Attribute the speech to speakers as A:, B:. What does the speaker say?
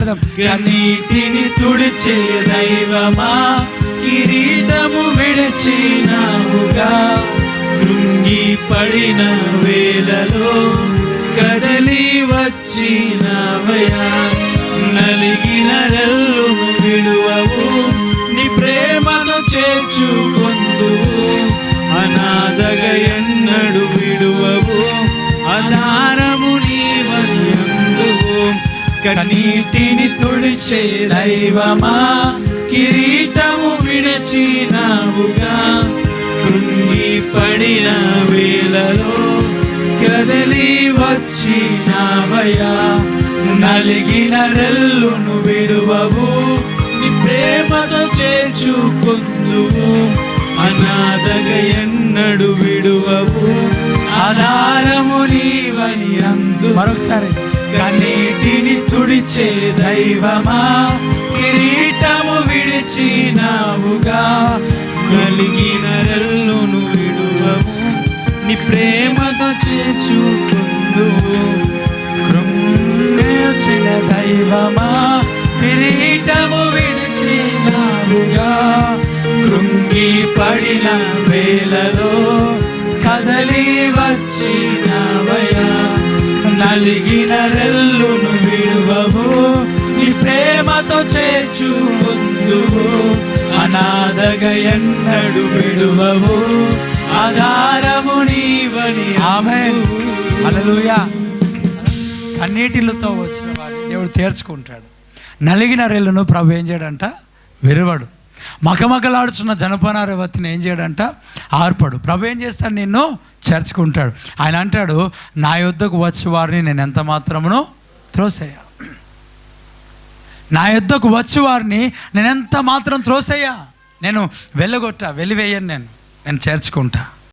A: కన్నీటిని తుడిచే దైవమా? కిరీటము విడచినావుగా? కృంగి పడిన వేలలో కదలి వచ్చినవయా నలిగిన రెల్లు విడువవు నీ ప్రేమను చేర్చుకొందువు. అనాథగ ఎన్నడు విడువవు అనా కన్నీటిని తుడిచే దైవమా? కిరీటము విడచినావుగా? కృంగి పడిన వేలలో కదలి వచ్చినావయా నలిగిన రెల్లును విడువవు నీ ప్రేమతో చేర్చుకుందువు. అనాథగ ఎన్నడు విడువవు ఆధారము నీవని అందు
B: మరొకసారి.
A: కన్నీటిని తుడిచే దైవమా? కిరీటము విడిచినావుగా? కలిగిన రెల్లును విడువము. నీ ప్రేమతో చేర్చుకుందు కృంగిన దైవమా? కిరీటము విడిచినావుగా? కృంగి పడిన వేలలో కదలి వచ్చినవయా? నలిగిన రెల్లును విడువవు. నీ ప్రేమతో చేర్చుకుందువు అనాథగ ఎన్నడు విడువవు. ఆధారము నీవని
B: ఆమె
A: అందువు.
B: హల్లెలూయా. కన్నీటిలతో వచ్చిన వారిని దేవుడు తీర్చుకుంటాడు. నలిగిన రెల్లును ప్రభు ఏం చేయడంట? విరవడు. మకమకలాడుచున్న జనపనార వత్తిని ఏం చేయడంట? ఆర్పడు. ప్రభు ఏం చేస్తాడు నిన్ను? చేర్చుకుంటాడు. ఆయన అంటాడు నా యొద్దకు వచ్చి వారిని నేను ఎంత మాత్రమును త్రోసేయ? నా యొద్దకు వచ్చి వారిని నేను ఎంత మాత్రం త్రోసేయ? నేను వెళ్ళగొట్టా వెళ్ళివేయను నేను. నేను చేర్చుకుంటా.